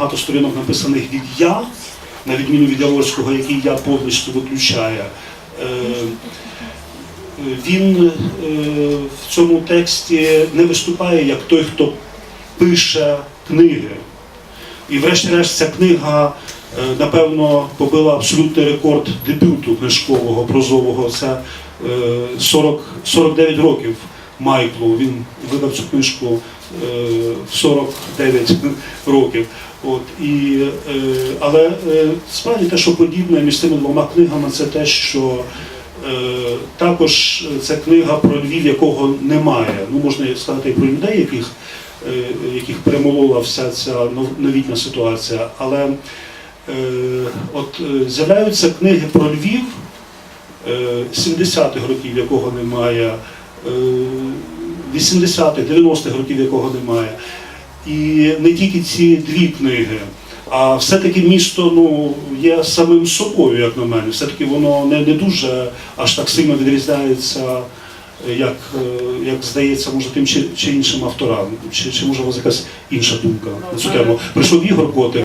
багато сторінок написаних від я, на відміну від Яворського, який я повністю виключає. Е, Він е, в цьому тексті не виступає як той, хто пише книги. І врешті-решт ця книга, е, напевно, побила абсолютний рекорд дебюту книжкового, прозового. Це е, 40, 49 років Майклу. Він видав цю книжку е, в 49 років. От, і, е, але е, справді те, що подібне між цими двома книгами, це те, що також це книга про Львів, якого немає. Ну, можна сказати і про людей, яких, яких перемолола вся ця нов- новітня ситуація. Але от з'являються книги про Львів е, 70-х років, якого немає, 80-х, 90-х років, якого немає. І не тільки ці дві книги, а все-таки місто ну, є самим собою, як на мене. Все-таки воно не, не дуже аж так сильно відрізняється, як, е, як здається, може тим чи, чи іншим авторам. Чи, чи може у вас якась інша думка на цю тему? Прийшов Ігор Котик.